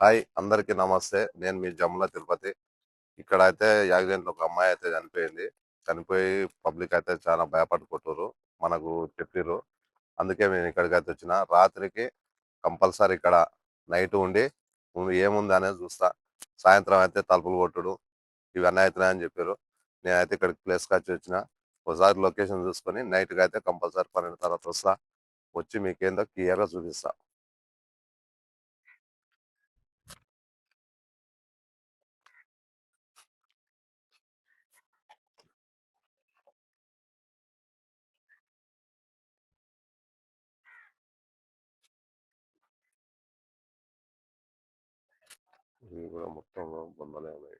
Hi అందరికి నమస్తే. నేను మీ జమ్ముల తిరుపతి. ఇక్కడ అయితే యాక్సిడెంట్ ఒక అమ్మాయి అయితే చనిపోయింది. చనిపోయి పబ్లిక్ అయితే చాలా భయపడుకుంటారు మనకు చెప్పారు అందుకే నేను ఇక్కడికి అయితే వచ్చిన. రాత్రికి కంపల్సరీ ఇక్కడ నైట్ ఉండి ఏముంది అనేది చూస్తా. సాయంత్రం అయితే తలుపులు కొట్టుడు. ఇవన్నీ అవుతున్నాయని చెప్పారు నేనైతే ఇక్కడికి ప్లేస్కి వచ్చి వచ్చిన. ఒకసారి లొకేషన్ చూసుకొని నైట్కి అయితే కంపల్సరీ పన్నెండు తర్వాత వస్తా. వచ్చి మీకేందో క్లియర్గా చూపిస్తాను ఇవి కూడా మొత్తం బొందలే ఉన్నాయి.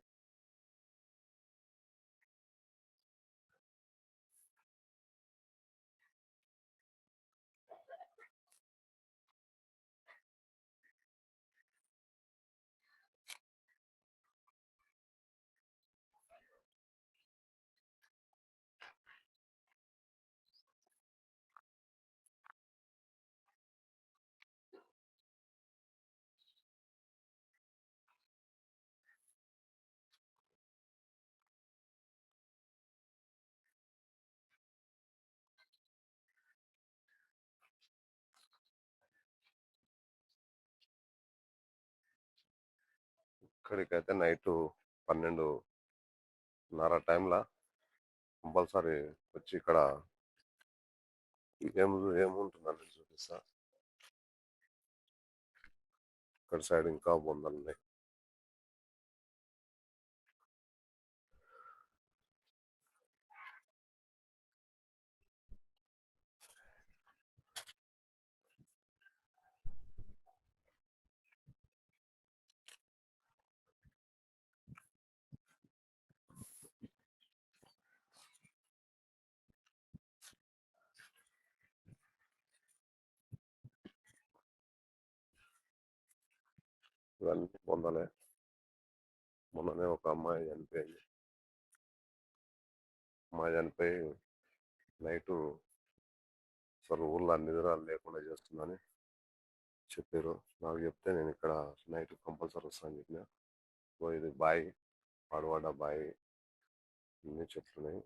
ఇక్కడికైతే నైట్ పన్నెండున్నర టైంలో కంపల్సరీ వచ్చి ఇక్కడ ఏం ఏముంటుందని చూపిస్తా. ఇక్కడ సైడ్ ఇంకా బొందలు ఉన్నాయి ఇవన్నీ పొందలే. మొన్ననే ఒక అమ్మాయి చనిపోయింది. అమ్మాయి చనిపోయి నైట్ అసలు ఊళ్ళో నిద్ర లేకుండా చేస్తుందని చెప్పారు నాకు చెప్తే నేను ఇక్కడ నైట్ కంపల్సరీ వస్తాను చెప్పిన. ఇది బాయ్ పాడవాడ బాయ్ అన్ని చెప్తున్నాయి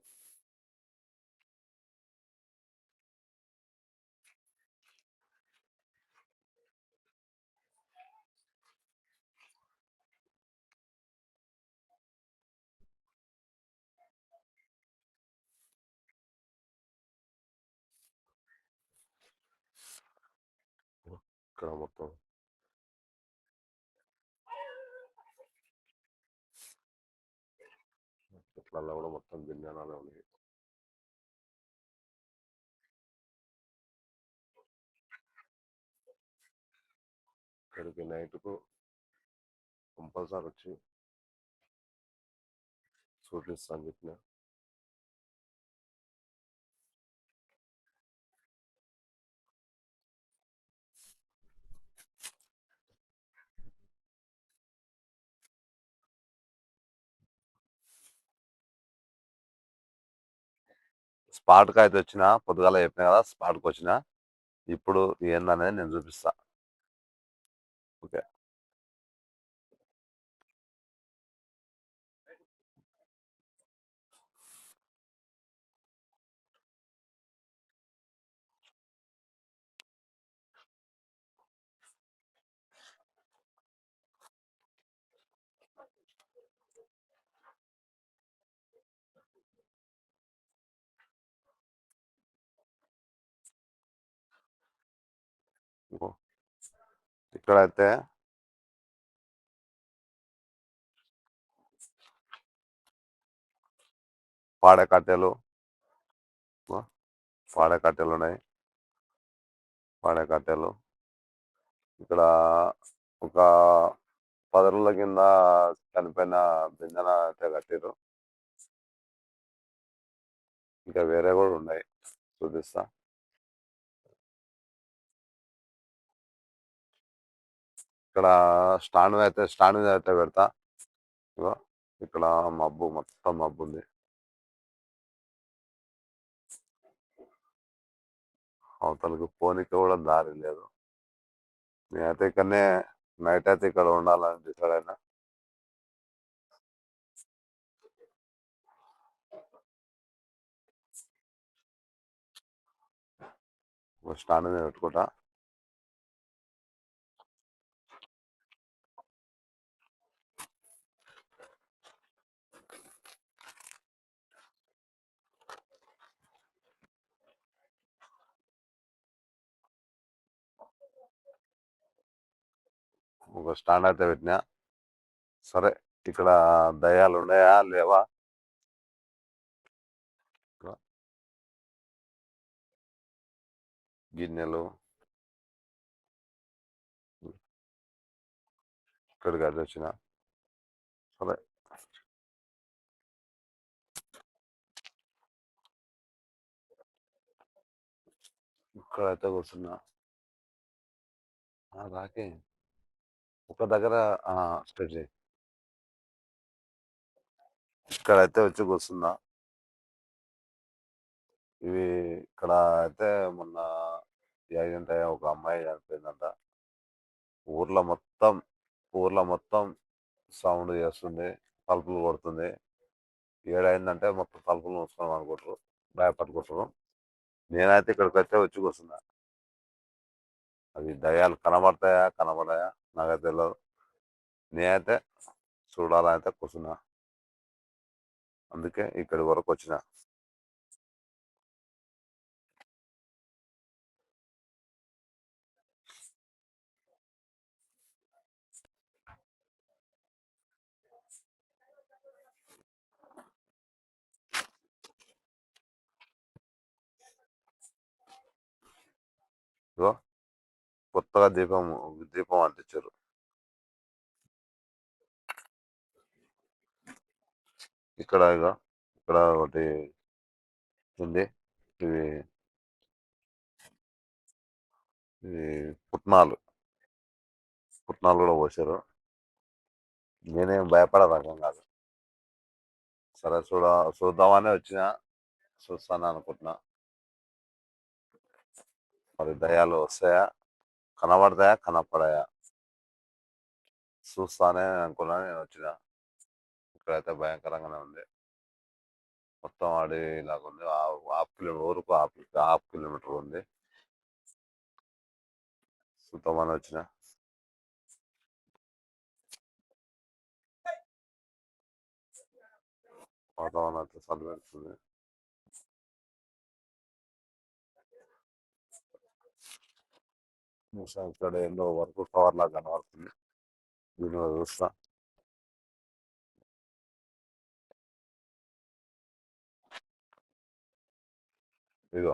ఇక్కడ మొత్తం. చెట్లలో కూడా మొత్తం భిన్నాలే ఉన్నాయి. ఇక్కడికి నైట్కు కంపల్సరీ వచ్చి చూపిస్తాను చెప్పిన. స్పాట్కి అయితే వచ్చిన పొద్దుగాల చెప్పిన కదా స్పాట్కి వచ్చిన ఇప్పుడు ఏందనేది నేను చూపిస్తా. ఓకే. ఇక్కడైతే పాడకట్టెలు కట్టెలు కట్టెలు ఉన్నాయి పాడకట్టెలు ఇక్కడ ఒక పది రోజుల కింద చనిపోయిన బిందెన అయితే కట్టారు ఇంకా వేరే కూడా ఉన్నాయి. చూపిస్తా. ఇక్కడ స్టాండ్ మీద అయితే స్టాండ్ మీద అయితే పెడతా. ఇగో ఇక్కడ మబ్బు మొత్తం మబ్బు ఉంది అవతలకు పోనీకి కూడా దారి లేదు. నేనైతే ఇక్కడనే నైట్ అయితే ఇక్కడ ఉండాలని డిసైడ్ అయినా. స్టాండ్ మీద పెట్టుకుంటా. ఒక స్టాండ్ అయితే పెట్టినా. సరే ఇక్కడ దయాలు ఉన్నాయా లేవా గిన్నెలు. ఇక్కడికి అది వచ్చిన సరే. ఇక్కడైతే కూర్చున్నా. రాకే. ఒక దగ్గర స్టేజ్ ఇక్కడైతే వచ్చి కూర్చున్నా ఇవి ఇక్కడ అయితే మొన్న ఏంటంటే ఒక అమ్మాయి చనిపోయిందంట. ఊర్లో మొత్తం ఊర్లో మొత్తం సౌండ్ చేస్తుంది తలుపులు కొడుతుంది. ఏడైందంటే మొత్తం తలుపులు మూసుకున్నాం అనుకుంటారు భయపడుకుంటారు నేనైతే ఇక్కడికి వచ్చే వచ్చి కూర్చున్నా. అవి దయాలు కనబడతాయా కనబడాయా? నాకైతే తెలియదు నేనైతే చూడాలని అయితే కూర్చున్నా. అందుకే ఇక్కడి వరకు వచ్చిన. ఇగో కొత్తగా దీపం దీపం అంటించారు. ఇక్కడ ఇక్కడ ఒకటి ఉంది. ఇవి ఇవి పుట్నాలు. పుట్నాలు కూడా పోసారు. నేనేం భయపడ రకం కాదు. సరే చూడ చూద్దామనే వచ్చిన చూస్తాను అనుకుంటున్నా. మరి దయాలు వస్తాయా? కనబడతాయా? కనపడాయా? చూస్తానే అనుకున్నా నేను వచ్చిన. ఇక్కడైతే భయంకరంగానే ఉంది. మొత్తం అడవి ఇలాగ ఉంది. హాఫ్ కిలోమీటర్ ఊరుకు హాఫ్ హాఫ్ కిలోమీటర్ ఉంది. చూద్దామని వచ్చిన. వాతావరణం అయితే చలి పెడుతుంది ఇక్కడ ఏందో వర్క్ కవర్ లాగా కనబడుతుంది. దీనిలో చూస్తా. ఇదో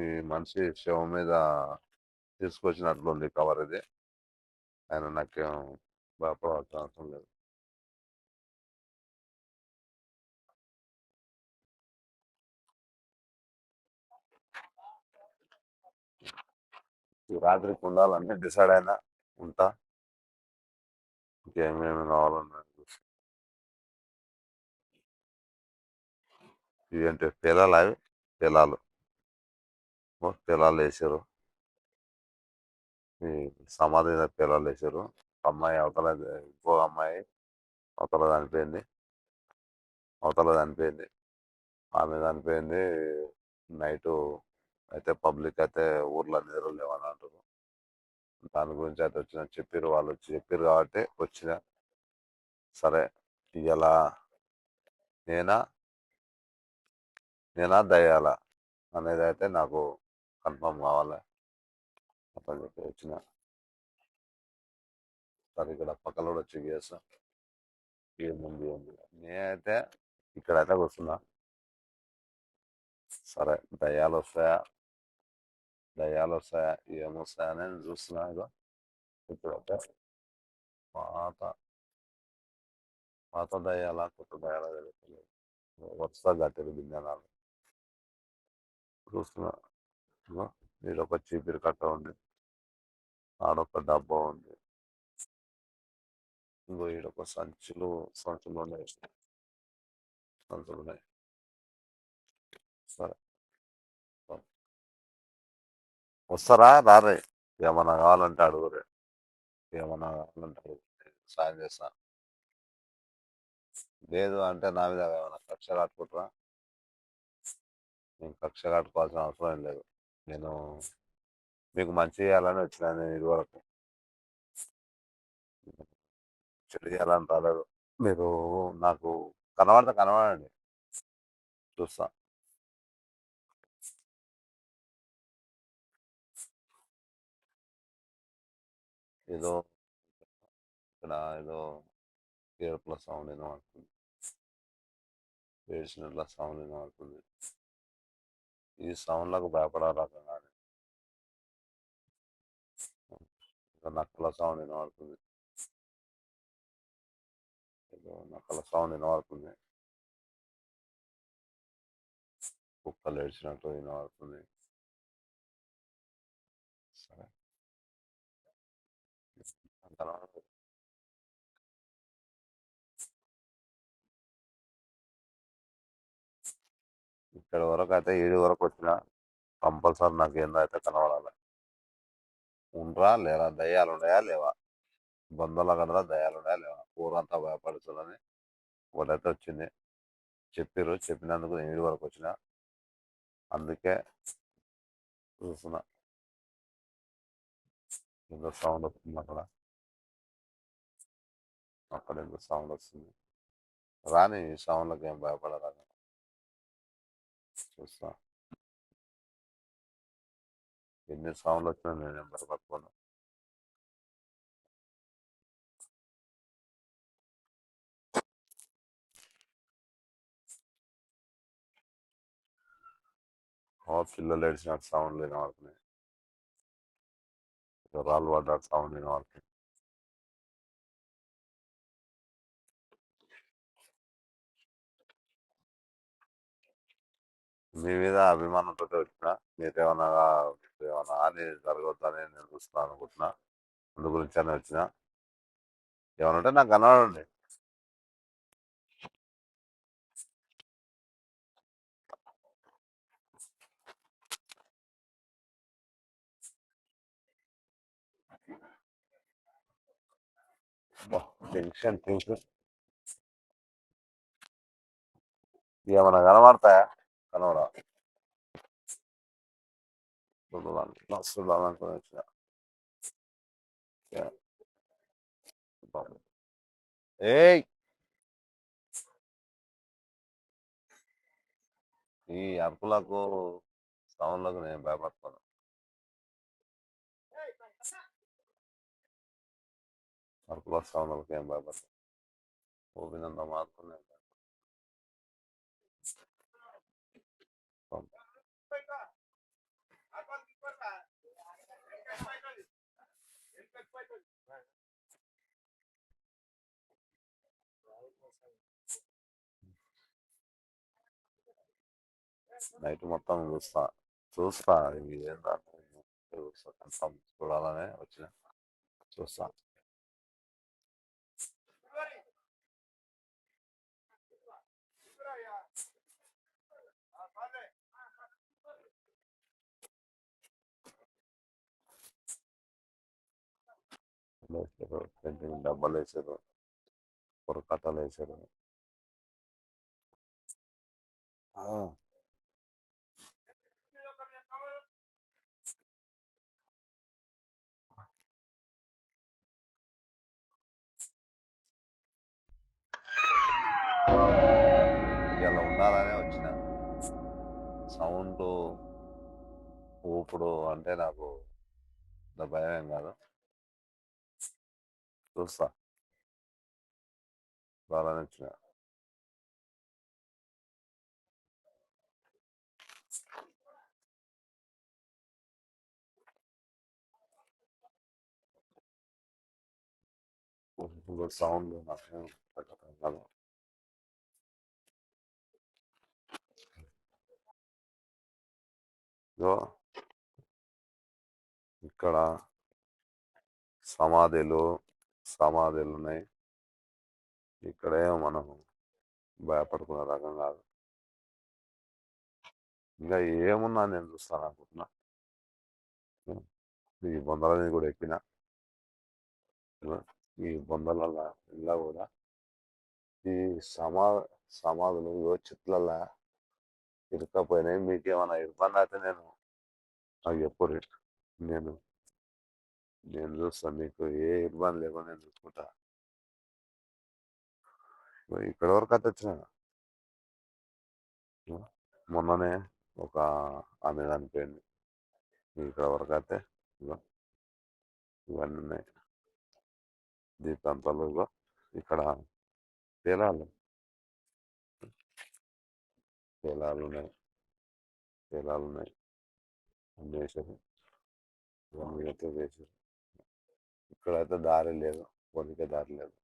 ఈ మనిషి శవం మీద తీసుకొచ్చినట్లుంది కవర్ ఇది. ఆయన నాకేం భయపడాల్సిన అవసరం లేదు. రాత్రికి ఉండాలని డిసైడ్ అయినా ఉంటా. ఇంకేమేమి కావాలన్నా చూస్తా. పిల్లలు అవి? పిల్లలు. పిల్లలు వేసారు ఈ సమాధి పిల్లలు వేసారు అమ్మాయి అవతల ఇంకో అమ్మాయి అవతల చనిపోయింది అవతల చనిపోయింది ఆమె చనిపోయింది నైట్ అయితే పబ్లిక్ అయితే ఊర్లో నిద్ర లేవని అంటారు దాని గురించి అయితే వచ్చిన చెప్పారు వాళ్ళు వచ్చి చెప్పారు కాబట్టి వచ్చిన. సరే ఇలా నేనా? నేనా దయ్యాలా? అనేది అయితే నాకు కన్ఫర్మ్ కావాలి. అతను చెప్పి వచ్చిన. సరే ఇక్కడ పక్కన కూడా వచ్చి చేస్తా. ఏముంది ఏముంది. నేనైతే ఇక్కడైతే కూర్చున్నా. సరే దయ్యాలు వస్తాయా? దయ్యాలు వస్తాయా ఏమొస్తాయని నేను చూస్తున్నా ఇప్పుడు ఒక పాత పాత దయ్యాల కొత్త దయాల తెలుస్తలేదు వరుస గట్టెలు బిందెనాలు చూస్తున్నా ఇగో ఈడొక చీపిరి కట్ట ఉంది ఆడొక డబ్బా ఉంది ఇంకో ఈడొక సంచులు సంచులు ఉన్నాయి సంచులు ఉన్నాయి సరే వస్తారా? రారే. ఏమన్నా కావాలంటే అడుగురే. ఏమన్నా కావాలంటే అడుగు సాయం చేస్తాను లేదు అంటే నా మీద ఏమైనా కక్ష కట్టుకుంటారా? నేను కక్ష కట్టుకోవాల్సిన అవసరం ఏం లేదు. నేను మీకు మంచి చేయాలని వచ్చినా నేను ఇదివరకు. చెడు చేయాలని రాలేదు. మీరు నాకు కనబడితే కనబడండి. చూస్తాను ఏదో ఇక్కడ ఏదో ఏడుపుల సౌండ్ వినబడుతుంది ఏడ్చినట్ల సౌండ్ వినబడుతుంది ఈ సౌండ్లకు భయపడే కానీ నక్కల సౌండ్ వినబడుతుంది ఏదో నక్కల సౌండ్ వినబడుతుంది కుక్కలు ఏడ్చినట్టు అనుకుంది. సరే. అంతనా? ఇక్కడ వరకు అయితే ఏడు వరకు వచ్చిన కంపల్సరీ నాకు ఏందైతే కనబడాలి ఉండరా లేరా దయ్యాలు ఉన్నాయా లేవా బంధువుల కదరా దయ్యాలు ఉన్నాయా లేవా ఊరంతా భయపడుతుందని ఒకటైతే వచ్చింది చెప్పిర్రు చెప్పినందుకు నేను ఏడు వరకు వచ్చిన అందుకే చూస్తున్నా。ఏదో సౌండ్ వస్తుంది అక్కడ అక్కడ సౌండ్ వస్తుంది. రాని సౌండ్లకు ఏం భయపడరా చూస్తా. ఎన్ని సౌండ్లు వచ్చినా నేనేం భయపడుకోను పిల్లలు ఏడిచిన సౌండ్ లేని వాళ్ళకి రాళ్ళు పడ్డ సౌండ్ వినబడుతుంది. మీ మీద అభిమానంతో వచ్చిన మీరు ఏమన్నా ఏమన్నా హాని జరగవద్దని నేను చూస్తున్నాను అనుకుంటున్నా అందు గురించి అని వచ్చిన ఏమన్నా ఉంటే నాకు కనబడండి టెన్షన్ టెన్షన్. ఏమన్నా కనబడతాయా? కనబడా చూడాలని చూడాలనుకుని వచ్చిన ఏయ్ ఈ అరుపులకు సౌండ్లకు నేను భయపడతాను అరుపుల సౌండ్లకు ఏం భయపడతాను ఓపినంత మాత్రం నేను నైట్ మొత్తం చూస్తా. చూస్తా. ఇవి ఏంటో చూస్తా. కన్ఫర్మ్ చూడాలనే వచ్చిన. చూస్తా. వేసారు పెయింటింగ్ డబ్బాలు వేసారు. పొరకట్టలు వేసారు. ఇలా ఉండాలనే వచ్చిన. సౌండ్ ఊపుడు అంటే నాకు భయం ఏం కాదు. చూస్తా. బాగానే వచ్చిన సౌండ్ నాకు ఇదో ఇక్కడ సమాధులు సమాధులు ఉన్నాయి. ఇక్కడే మనం భయపడుకునే రకం కాదు. ఇంకా ఏమున్నా నేను చూస్తాను అనుకుంటున్నా. ఈ బొందలని కూడా ఎక్కిన. ఈ బొందలల్ల ఇలా కూడా. ఈ సమా సమాధులు ఇగో చెట్లల్ల మీకు ఏమైనా ఇబ్బంది అయితే నేను నాకు రేట్ నేను నేను చూస్తాను మీకు ఏ ఇబ్బంది లేకుండా నేను చూసుకుంటా. ఇక్కడ వరకు అయితే వచ్చిన. మొన్ననే ఒక ఆమె చనిపోయింది. ఇక్కడ వరకు అయితే ఇవన్నీ ఉన్నాయి. దీపంతలు ఇక్కడ తేలాలి. తేలాలు ఉన్నాయి తేలాలు ఉన్నాయి అన్నీ వేశారు. అయితే ఇక్కడైతే దారి లేదు. పోనీకే దారి లేదు.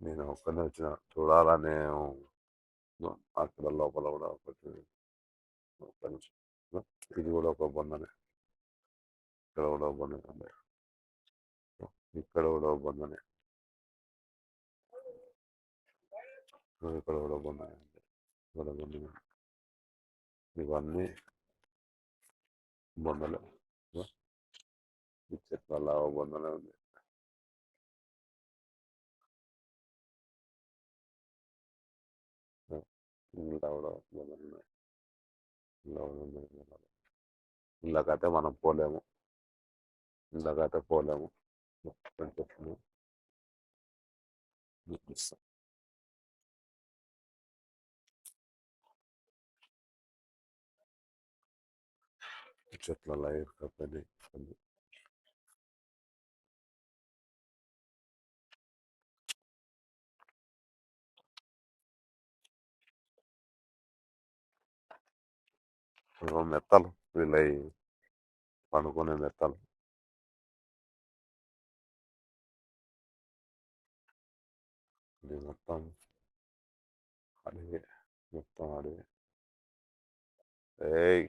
నేను ఒక్కనే వచ్చిన. చూడాలనే అక్కడ లోపల కూడా ఒకటి ఇది కూడా ఒక బొందనే ఇక్కడ కూడా ఒక బొందనే ఉంది. ఇక్కడ కూడా ఒక బొందనే ఇక్కడ కూడా ఒక బొందనే ఉంది. ఇక్కడ బొందనే ఇవన్నీ బొందలే ఇగో ఈ చెట్ల ఒక బొందనే ఉంది ఇలా కూడా ఒక బొందలు ఉన్నాయి ఇళ్ళకైతే మనం పోలేము. ఇళ్ళకైతే పోలేము. మొత్తం చెట్లు చూపిస్తా. మెత్తలు వీళ్ళవి పండుకునే మెత్తలు ఇది మొత్తం అడవి మొత్తం అడవి ఏయ్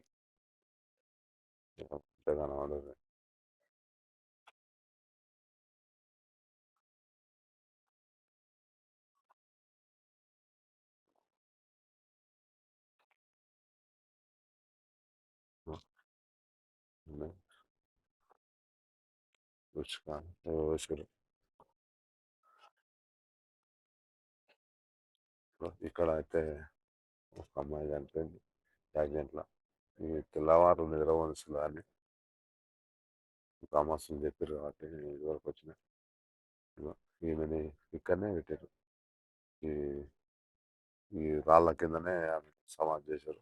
ఒకటే కనబడదు ఇక్కడ అయితే ఒక అమ్మాయి చనిపోయింది యాక్సిడెంట్లో ఈ తెల్లవారు నిద్ర వలసలు అని కామర్స్ని చెప్పారు కాబట్టి నేను ఇదివరకు వచ్చిన ఈమెని ఇక్కడనే పెట్టారు ఈ ఈ రాళ్ళ కిందనే సమాధి చేశారు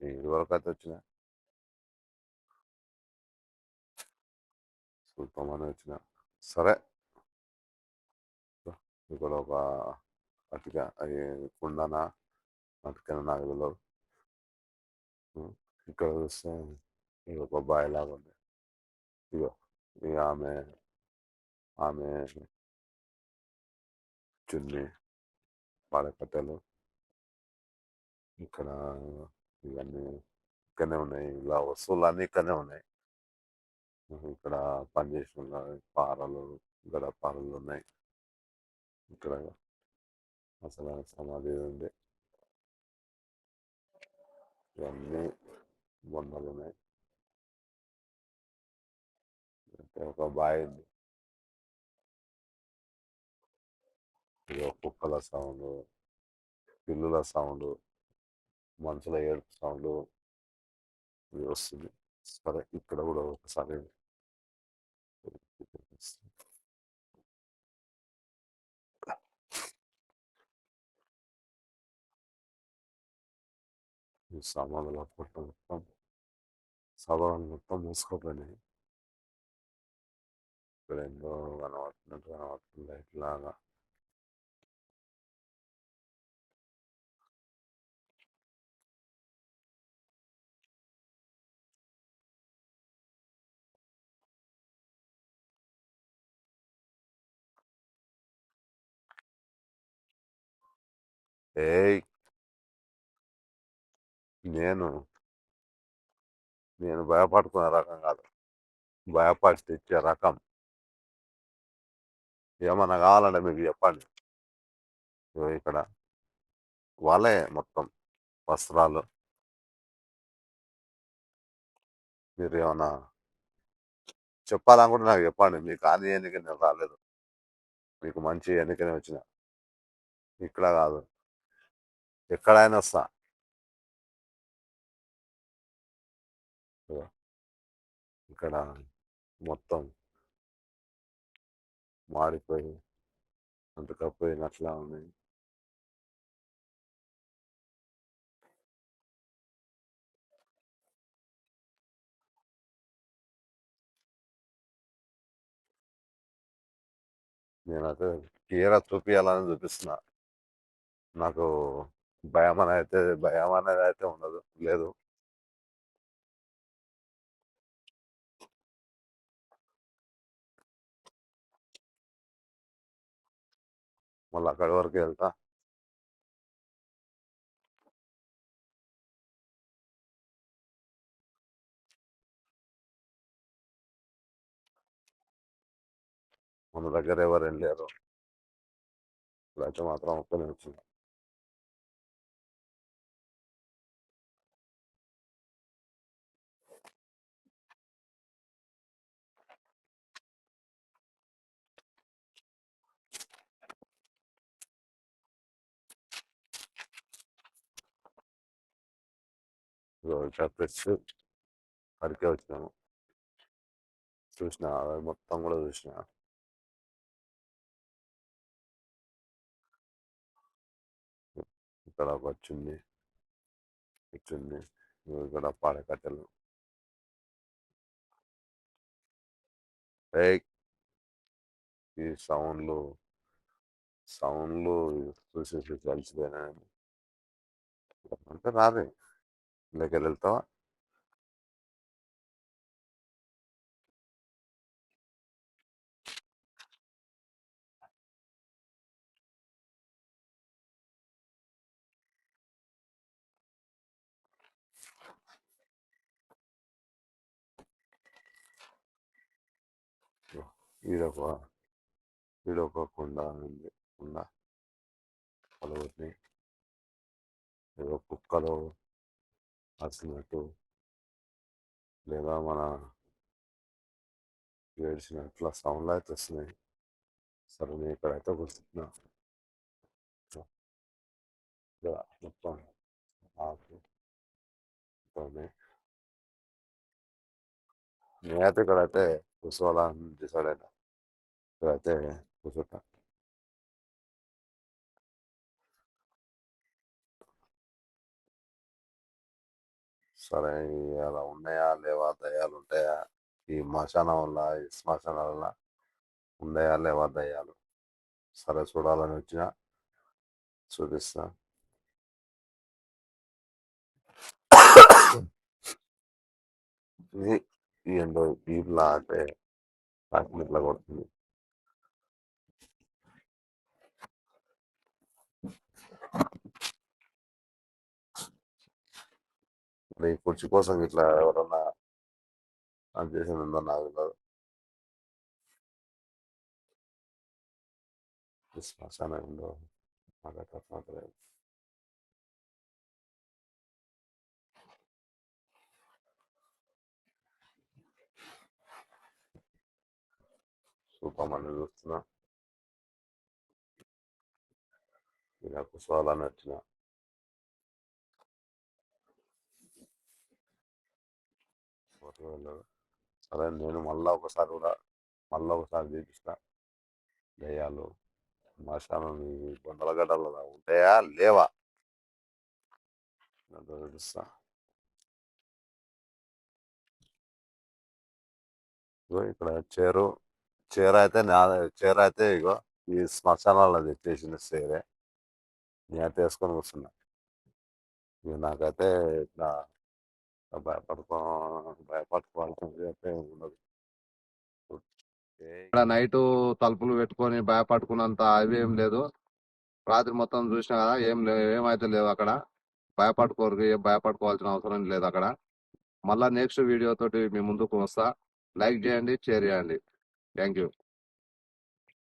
నేను ఇదివరకు అయితే వచ్చిన చూద్దామని వచ్చిన సరే ఇక్కడ ఒక అటుక కుండన అటుకన నాకు ఇక్కడ చూస్తే ఇది ఒక బావి లాగా ఉంది ఇగో ఇక ఆమె ఆమె చున్ని పాడకట్టెలు ఇక్కడ ఇవన్నీ ఇక్కడనే ఉన్నాయి ఇలా వస్తువులు అన్నీ ఇక్కడనే ఉన్నాయి ఇక్కడ పనిచేసిన పారలు ఇక్కడ పారలు ఉన్నాయి. ఇక్కడ అసలు సమాధి ఉంది. ఇవన్నీ బొమ్మలు ఉన్నాయి. ఒక బావి ఉంది. ఇది ఒక కుక్కల సౌండ్ పిల్లుల సౌండ్ మనుషుల ఏడుపు సౌండ్. ఇది వస్తుంది. సరే ఇక్కడ కూడా ఒకసారి సామాన్లు అప్పట్లో మొత్తం సాధారణ మొత్తం మూసుకోపోయినాయి ఇక్కడ ఏందో కనబడుతున్నట్టు కనబడుతుంది లైట్ లాగా ఏయ్! నేను నేను భయపడుకునే రకం కాదు. భయపడి తెచ్చే రకం. ఏమన్నా కావాలంటే మీకు చెప్పండి. ఇగో ఇక్కడ వాళ్ళే మొత్తం వస్త్రాలు. మీరు ఏమన్నా చెప్పాలనుకుంటే నాకు చెప్పండి. మీకు ఆది ఎన్నిక నేను రాలేదు. మీకు మంచి ఎన్నికనే వచ్చిన. ఇక్కడ కాదు. ఎక్కడైనా వస్తా ఇక్కడ మొత్తం మాడిపోయి అంతకపోయినట్లా ఉంది. నేనైతే తీరా చూపించాలని చూపిస్తున్నా. నాకు భయం అనేది అయితే భయం అనేది అయితే ఉండదు లేదు. మళ్ళీ అక్కడి వరకు వెళ్తా. మన దగ్గర ఎవరు వెళ్ళారు ఇప్పుడైతే మాత్రం ఒక్కనే వచ్చింది ఇగో అడికే వచ్చినాము చూసిన అదే మొత్తం కూడా చూసిన. ఇక్కడ వచ్చింది వచ్చింది ఇక్కడ పాడకట్టెలు ఈ సౌండ్లు సౌండ్లు చూసేసి చూసి కలిసిపోయినా అంటే రాదే లేక వెళ్తావా ఈడొక ఈడొక కొండ ఉంది కొండ పలుగురిని ఏదో కుక్కలు అరిసినట్టు లేదా మన ఏడ్చినట్ల సౌండ్లు అయితే వస్తున్నాయి. సరే నేను ఇక్కడైతే కూర్చుంటున్నా. ఇక్కడ మొత్తం ఆకు తోనే నేనైతే ఇక్కడైతే కూర్చోవాలని డిసైడ్ అయినా. ఇక్కడైతే కూర్చుంటా. సరే అలా ఉన్నాయా లేవా దయ్యాలు ఉంటాయా? ఈ మశానం వల్ల ఈ శ్మశానం వల్ల ఉన్నాయా లేవా దయ్యాలు? సరే చూడాలని వచ్చిన చూపిస్తా. ఇది ఏంటో బీప్లా అంటే నాకు ఇట్లా కొడుతుంది. నీ కుర్చీ కోసం ఇట్లా ఎవరన్నా అది చేసింది ఉందో నాకు తెలియదు ఈ శ్మశానం ఏందో నాకైతే చూస్తున్నా. ఇలా కూర్చోవాలని వచ్చిన. ఎవరు సరే నేను మళ్ళీ ఒకసారి కూడా మళ్ళీ ఒకసారి చూపిస్తా. దయ్యాలు శ్మశానం ఈ బొందలగడ్డలో ఉంటాయా? లేవా? చూపిస్తా ఇగో ఇక్కడ చేరు చీర అయితే నా చీర అయితే ఇగో ఈ శ్మశానాల్లో తెచ్చేసిన చీరే. నేనైతే వేసుకొని కూర్చున్నా. ఇది నాకైతే ఇట్లా ఉండదు ఇక్కడ నైట్ తలుపులు పెట్టుకొని భయపడుకున్నంత అవి ఏం లేదు. రాత్రి మొత్తం చూసినా కదా ఏం లేవు ఏమైతే లేవు అక్కడ. భయపడుకోరు ఏం భయపడుకోవాల్సిన అవసరం లేదు అక్కడ. మళ్ళా నెక్స్ట్ వీడియో తోటి మీ ముందుకు వస్తా. లైక్ చేయండి షేర్ చేయండి. Thank you